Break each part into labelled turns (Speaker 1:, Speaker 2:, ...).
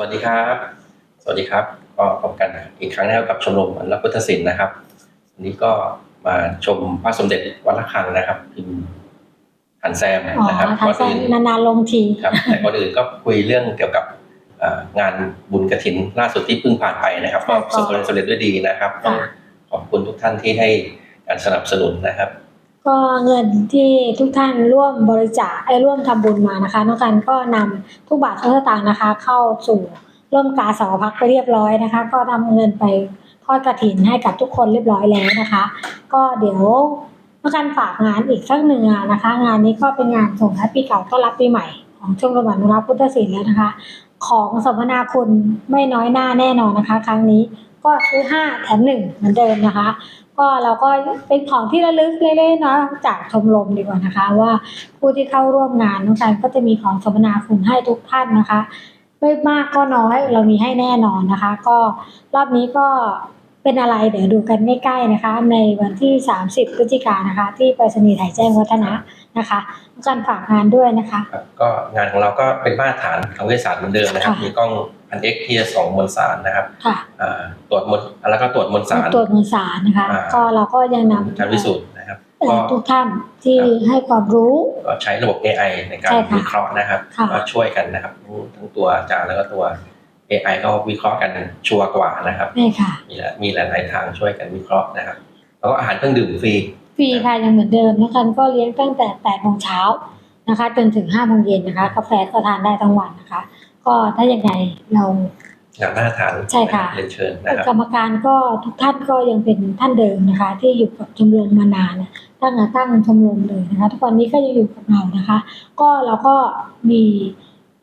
Speaker 1: สวัสดีครับ สวัสดีครับ ก็พบกันอีกครั้งนะครับกับชมรมอนุรักษ์พุทธศิลป์นะครับวันนี้ก็มาชมพระสมเด็จวัดระฆังนะครับพิมพ์หันแซม
Speaker 2: อ๋อ
Speaker 1: นะครับ
Speaker 2: ทายแซ
Speaker 1: ก่อน
Speaker 2: น
Speaker 1: อื่น
Speaker 2: นานๆลงที
Speaker 1: ครับแต่ก่อนอื่นก็คุยเรื่องเกี่ยวกับเอ่องานบุญกระถินล่าสุดที่เพิ่งผ่านไปนะครับก็ประสบความสำเร็จด้วยดีนะครับต้องขอบคุณทุกท่านที่ให้การสนับสนุนนะครับ
Speaker 2: ก็เงินที่ทุกท่านร่วมบริจาคไอ้ร่วมทำบุญมานะคะน้องกันก็นำทุกบาททุกสตางค์นะคะ เข้าสู่ร่วมกาสาวพักไปเรียบร้อยนะคะ ก็นำเงินไปทอดกระถินให้กับทุกคนเรียบร้อยแล้วนะคะ ก็เดี๋ยวน้องกันฝากงานอีกสักหนึ่งงานนะคะ งานนี้ก็เป็นงานส่งท้ายปีเก่าต้อนรับปีใหม่ของชมรมอนุรักษ์พุทธศิลป์แล้วนะคะ ของสมนาคุณไม่น้อยหน้าแน่นอนนะคะ ครั้งนี้ ก็ซื้อห้าแถมหนึ่งเหมือนเดิมนะคะ ก็เราก็เป็นของที่ระลึกเล็กๆเนาะจากชมรมดีกว่านะคะ ว่าผู้ที่เข้าร่วมงานน้องกันก็จะมีของสมนาคุณให้ทุกท่านนะคะ ไม่มากก็น้อยเรามีให้แน่นอนนะคะ ก็รอบนี้ก็เป็นอะไรเดี๋ยวดูกันใกล้ๆนะคะ ในวันที่ 30พฤศจิกายนนะคะ ที่ไปรษณีย์ไทยแจ้งวัฒนะนะคะน้องกันฝากงานด้วยนะคะ
Speaker 1: ครับก็งานของเราก็เป็นมาตรฐานทางวิทยาศาสตร์เหมือนเดิมนะครับ
Speaker 2: ค่ะ
Speaker 1: มีกล้อง พันเอ็กที่จะส่องมวลสารนะครับ
Speaker 2: ค่ะ
Speaker 1: อ่าตรวจมวลแล้วก็ตรวจมวลสาร
Speaker 2: ตรวจมือสารนะคะ
Speaker 1: อ่า
Speaker 2: ก็เราก็ยังนำ
Speaker 1: การพิสูจน์นะครับ
Speaker 2: เอ่
Speaker 1: ก็
Speaker 2: อทุกท่านที่ให้ความรู้
Speaker 1: ก็ใช้ระบบ AI ในการ
Speaker 2: ใช่ค่ะ
Speaker 1: วิเคราะห์นะครับ
Speaker 2: ค่ะ
Speaker 1: ก็ช่วยกันนะครับทั้งทั้งตัวอาจารย์แล้วก็ตัว AI ก็วิเคราะห์กันชัวร์กว่านะครับ
Speaker 2: นี่ค่ะ
Speaker 1: มีหลายมีหลาย ๆ ทางช่วยกันวิเคราะห์นะครับ แล้วก็อาหารเครื่องดื่มฟรี
Speaker 2: ฟรีค่ะยังเหมือนเดิมนะคะก็เลี้ยงตั้งแต่8โมงเช้านะคะ จนถึง5โมงเย็นนะคะ กาแฟก็ทานได้ทั้งวันนะคะ ก็ถ้าอย่างไรเรา
Speaker 1: งานมาตรฐาน
Speaker 2: ใช่ค่ะ
Speaker 1: เรียนเชิญนะครับ
Speaker 2: กรรมการก็ทุกท่านก็ยังเป็นท่านเดิมนะคะ ที่อยู่กับชมรมมานานนะตั้งแต่ตั้งชมรมเลยนะคะ ทุกวันนี้ก็ยังอยู่กับเรานะคะ ก็เราก็มี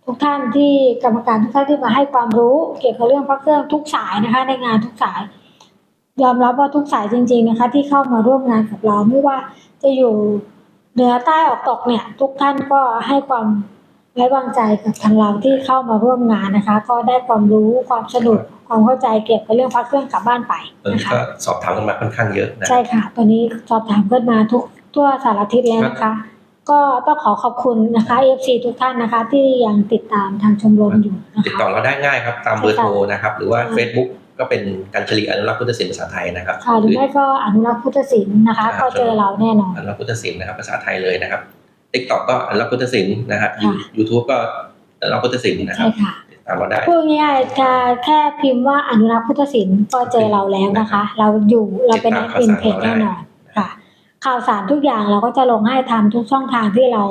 Speaker 2: ทุกท่านที่กรรมการทุกท่านที่มาให้ความรู้เกี่ยวกับเรื่องพระเครื่องทุกสายนะคะ ในงานทุกสาย ยอมรับว่าทุกสายจริง ๆนะคะ ที่เข้ามาร่วมงานกับเราไม่ว่าจะอยู่เหนือใต้ออกตกเนี่ย ทุกท่านก็ให้ความ ไว้วางใจกับทางเราที่เข้ามาร่วมงานนะคะ ก็ได้ความรู้ความสนุกความเข้าใจเกี่ยวกับเรื่องพระเครื่องกลับบ้านไป
Speaker 1: ตอนนี้
Speaker 2: นะคะ
Speaker 1: ก็สอบถามกันมาค่อนข้างเยอะนะ
Speaker 2: ใช่ค่ะ ตอนนี้สอบถามกันมาทุกทั่วสารทิศแล้วนะคะ ก็ต้องขอขอบคุณนะคะ FC ทุกท่านนะคะ ที่ยังติดตามทางชมรมอยู่นะ
Speaker 1: ติด
Speaker 2: คะ
Speaker 1: ต่อเราได้ง่ายครับตามเบอร์โทรนะครับ หรือว่า
Speaker 2: ค่ะ
Speaker 1: Facebook ก็เป็นการชลีอนุรักษ์พุทธศิลป์ภาษาไทยนะครับ
Speaker 2: ค่ะหรือไม่ก็อนุรักษ์พุทธศิลป์นะคะ ก็เจอเราแน่นอน
Speaker 1: อนุรักษ์พุทธศิลป์นะครับภาษาไทยเลยนะครับ TikTok ก็อนุรักษ์พุทธศิลป์นะฮะ
Speaker 2: ค่ะ
Speaker 1: ยูทูบก็อนุรักษ์พุทธศิลป์นะครั
Speaker 2: ใช่
Speaker 1: บ
Speaker 2: ค่ะ
Speaker 1: ติดตามเราได้
Speaker 2: พูดง่ายๆจะแค่พิมพ์ว่าอนุรักษ์พุทธศิลป์ก็เจอเราแล้วนะคะ เราอยู่เราเป็นแอดมินเพจแน่นอนค่ะ ข่าวสารทุกอย่างเราก็จะลงให้ทำทุกช่องทางที่เรา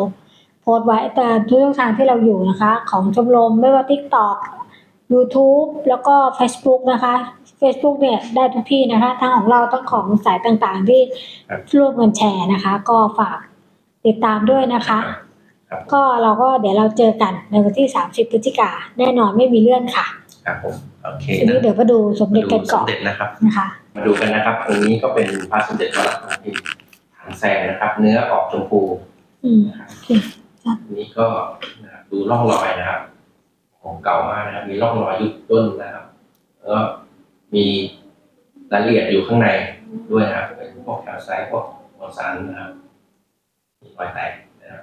Speaker 2: โพสต์ไว้แต่ทุกช่องทางที่เราอยู่นะคะ ของชมรมไม่ว่า TikTok YouTube แล้วก็ Facebook นะคะ Facebook เนี่ยได้ทุกที่นะคะ ทั้งของเราทั้งของสายต่างๆ ที่
Speaker 1: ครับ
Speaker 2: ร่วมกันแชร์นะคะ ก็ฝาก ติดตามด้วยนะคะ
Speaker 1: ครับ
Speaker 2: ก็เราก็เดี๋ยวเราเจอกันในวันที่ 30 พฤศจิกาแน่นอนไม่มีเลื่อนค่ะ
Speaker 1: ครับผมโอเค
Speaker 2: ทีนี้
Speaker 1: นะ
Speaker 2: เดี๋ยวมาดูสม
Speaker 1: มา
Speaker 2: เด็จ
Speaker 1: ดู
Speaker 2: กัน
Speaker 1: ส
Speaker 2: ก่อ
Speaker 1: ม
Speaker 2: น
Speaker 1: เด็จนะครับ
Speaker 2: นะคะ
Speaker 1: มาดูกันนะครับตรงนี้ก็เป็นพระสมเด็จพระรัตนตรีถังแซงนะครับ เนื้อออกชมพู
Speaker 2: อืม
Speaker 1: นะครับ
Speaker 2: โอเค
Speaker 1: อันนี้ก็นะครับดูร่องรอยนะครับ ของเก่ามากนะครับมีร่องรอยยุบย่นนะครับแล้วก็มีรายละเอียดอยู่ข้างในด้วยนะครับเป็นพวกแคลไซต์พวกมวลสารนะครับ รอยแตกนะครับ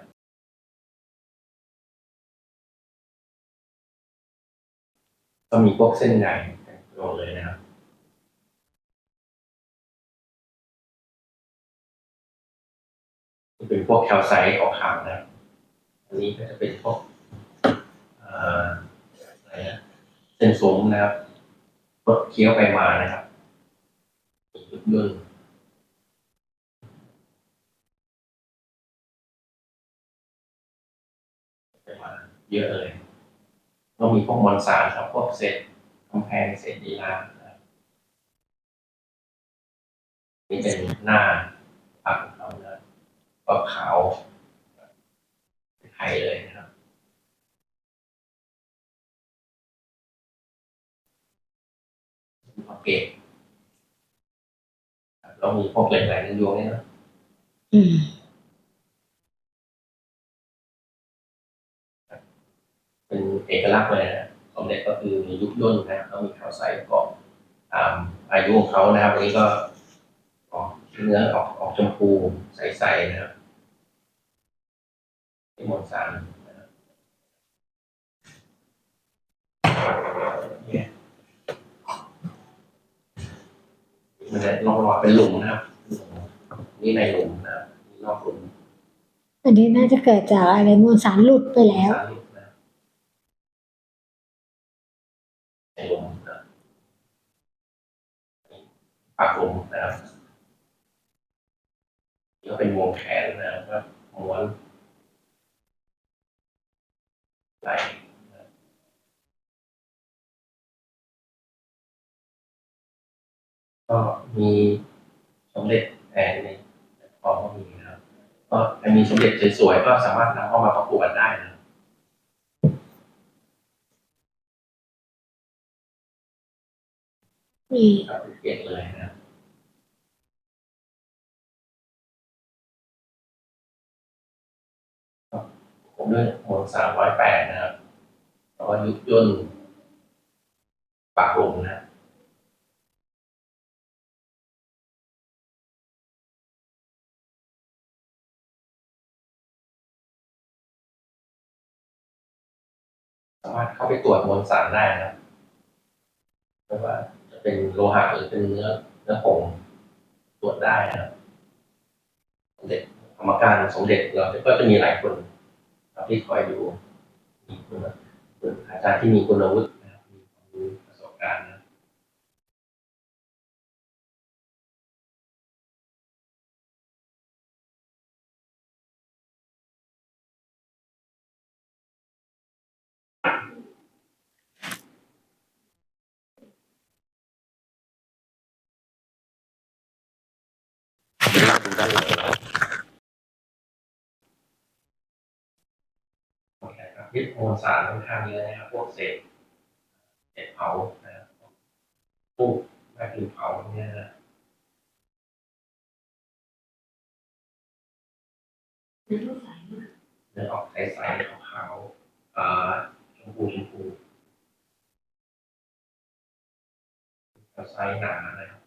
Speaker 1: ก็มีพวกเส้นใยลงเลยนะครับเป็นพวกแคลไซต์ขาวนะครับอันนี้ก็จะเป็นพวกอะไรนะเส้นสมนะครับกดเคี้ยวไปมานะครับรุ่น เยอะเลยก็มีพวกมวลสารครับพวกเศษกำแพงเศษดีลานนี่เป็นหน้าปักของเขานะครับก็ขาวไทยเลยนะครับโอเคเรามีพวกเหล็กไหลในดวงนี่นะ เอกลักษณ์เลยนะอมเด็จก็คือมียุบย่นนะเขามีขาวใสกรอบตาอายุของเขานะครับวันนี้ก็ออกเนื้อออกออกชมพูใสๆนะครับที่มดสารนะครับมันจะลองรอเป็นหลุมนะครับ นี่ในหลุมนะครับนอกหลุม
Speaker 2: อันนี้น่าจะเกิดจากอะไรมวลสารหลุดไปแล้ว
Speaker 1: ปากหลุมนะครับก็เป็นวงแขนนะครับก็ม้วนไหลก็มีสมเด็จแทนในฟองก็มีนะครับ ก็จะมีสมเด็จสวยๆก็สามารถนำเข้ามาประกวดได้นะ ครับ
Speaker 2: นี่
Speaker 1: ครับเก็บเลยนะครับผมด้วยหมวดสามร้อยแปดนะครับแล้วก็ยุบย่นปากหลุมนะสามารถเข้าไปตรวจมวลสารได้นะครับไม่ว่า เป็นโลหะหรือเป็นเนื้อเนื้อผงตรวจได้นะครับสมเด็จกรรมการสมเด็จเราก็จะมีหลายคนครับที่คอยดูมีคุณอาจารย์ที่มีคุณวุฒินะครับมีความรู้ประสบการณ์ ดูด้านหลังนะครับโอเคครับยึดมวลสารค่อนข้างเยอะนะครับ พวกเศษเศษเผานะครับพวกแม่พิมพ์เผาเนี่ยนะเนื้อออกใสๆขาวๆอ่าชมพูชมพูไซส์หนานะครับ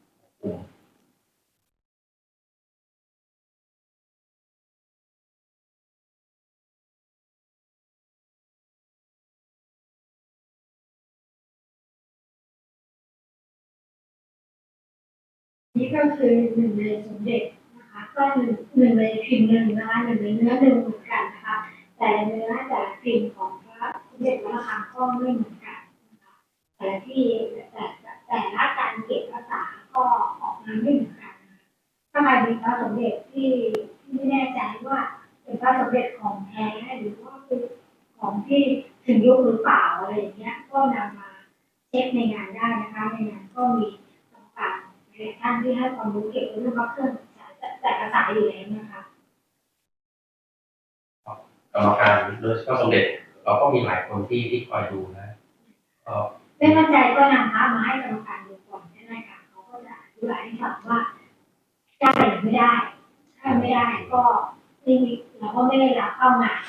Speaker 3: นี่ก็คือหนึ่งในสมเด็จนะคะก็หนึ่งหนึ่งในพิมพ์หนึ่งนะคะหนึ่งในเนื้อหนึ่งเหมือนกันนะคะแต่เนื้อแต่ละพิมพ์ของพระสมเด็จพระคังก็ไม่เหมือนกันนะคะแต่ที่แต่แต่ละการเก็บภาษาก็ออกมาไม่เหมือนกันถ้าใครมีพระสมเด็จที่ที่ไม่แน่ใจว่า ครื่องแต่แต่ภาษาอยู่แล้วนะคะ
Speaker 1: กรรมการโดยเฉพาะสมเด็จเราก็มีหลายคนที่ที่คอยดูนะก็
Speaker 3: ไม่มั่นใจก็นำพระมาให้กรรมการดูก่อนใช่ไหมคะเขาก็จะอธิบายให้ฟังว่าได้หรือไม่ได้ถ้าไม่ได้ก็ไม่มีเราก็ไม่ได้รับเข้างาน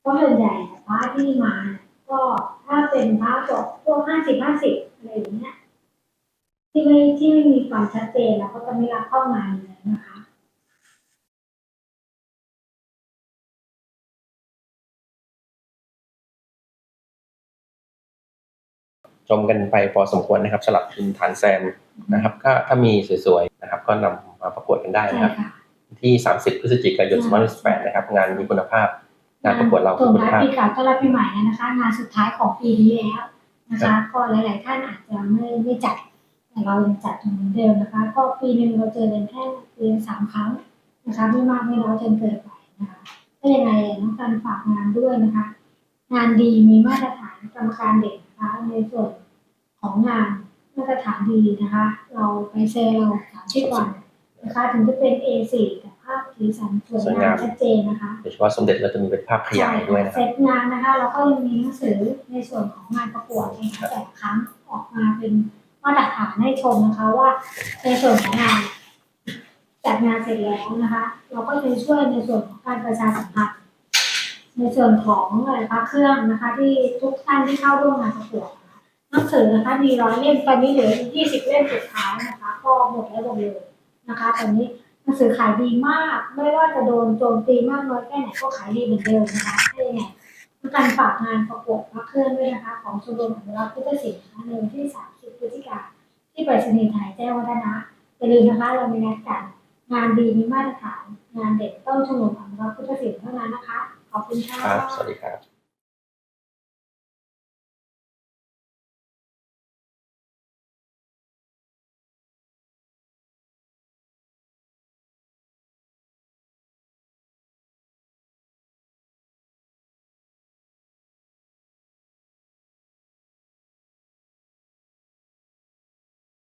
Speaker 3: เพราะส่วนใหญ่พระที่มาเนี่ยก็ถ้าเป็นพระจบพวกห้าสิบห้าสิบอะไรอย่างเงี้ย ที่ไม่ที่ไม่มีความชัดเจนเราก็จะไม่รับเข้างานเลยนะคะ
Speaker 1: ชมกันไปพอสมควรนะครับสำหรับพิมพ์ฐานแซมนะครับ ก็ถ้ามีสวยๆนะครับ ก็นำมาประกวดกันได้
Speaker 2: ใช่
Speaker 1: นะครับ
Speaker 2: ค่ะ
Speaker 1: ที่ 30 พฤศจิกายน2018นะครับ งานมีคุณภาพงานประกวดเรา
Speaker 2: ส่ง
Speaker 1: คุณ
Speaker 2: ท้าย
Speaker 1: ภาพ
Speaker 2: ปีเก่าต้อนรับปีใหม่แล้วนะคะ งานสุดท้ายของปีนี้แล้วนะคะ ก็หลายๆท่านอาจจะไม่ไม่จัด แต่เรายังจัดเหมือนเดิมนะคะ ก็ปีหนึ่งเราเจอกันแค่ปีละสามครั้งนะคะไม่มากไม่น้อยจนเกินไปนะคะก็ยังไงน้องการฝากงานด้วยนะคะ งานดีมีมาตรฐานกรรมการเด็กนะคะ ในส่วนของงานมาตรฐานดีนะคะ เราไปเซลเราสามสิบวันนะคะถึงจะเป็น A4 แต่ภาพสีสันสวยงามชัดเจนนะคะ
Speaker 1: โดยเฉพาะสมเด็จเราจะมีเป็นภาพขยายด้วยนะค
Speaker 2: เส
Speaker 1: รับ
Speaker 2: ร็จงานนะคะ เราก็ยังมีหนังสือในส่วนของงานประกวดนะคะแต่ละครั้งออกมาเป็น มาตรฐานให้ชมนะคะว่าในส่วนของงานจัดงานเสร็จแล้วนะคะ เราก็จะช่วยในส่วนของการประชาสัมพันธ์ในส่วนของอะไรพระเครื่องนะคะ ที่ทุกท่านที่เข้าร่วมงานประกวดนะคะหนังสือนะคะมีร้อยเล่มตอนนี้เหลือยี่สิบเล่มสุดท้ายนะคะ ก็หมดแล้วหมดเลยนะคะตอนนี้หนังสือขายดีมาก ไม่ว่าจะโดนโจมตีมากน้อยแค่ไหนก็ขายดีเหมือนเดิมนะคะถ้ยังไง ต้อการฝากงานประกวดพระเครื่องด้วยนะคะ ของชมรมอนุรักษ์พุทธศิลป์นะคะในวันที่ 30 พฤศจิกายนที่ไปรษณีย์ไทยแจ้งวัฒนะอย่าลืมนะคะเรามีนัดกันงานดีมีมาตรฐาน งานเด็ดต้องชมนุมอนุรักษ์พุทธศิลป์เท่านั้นนะคะ ขอบคุณค่ะ
Speaker 1: ครับ สวัสดีครับ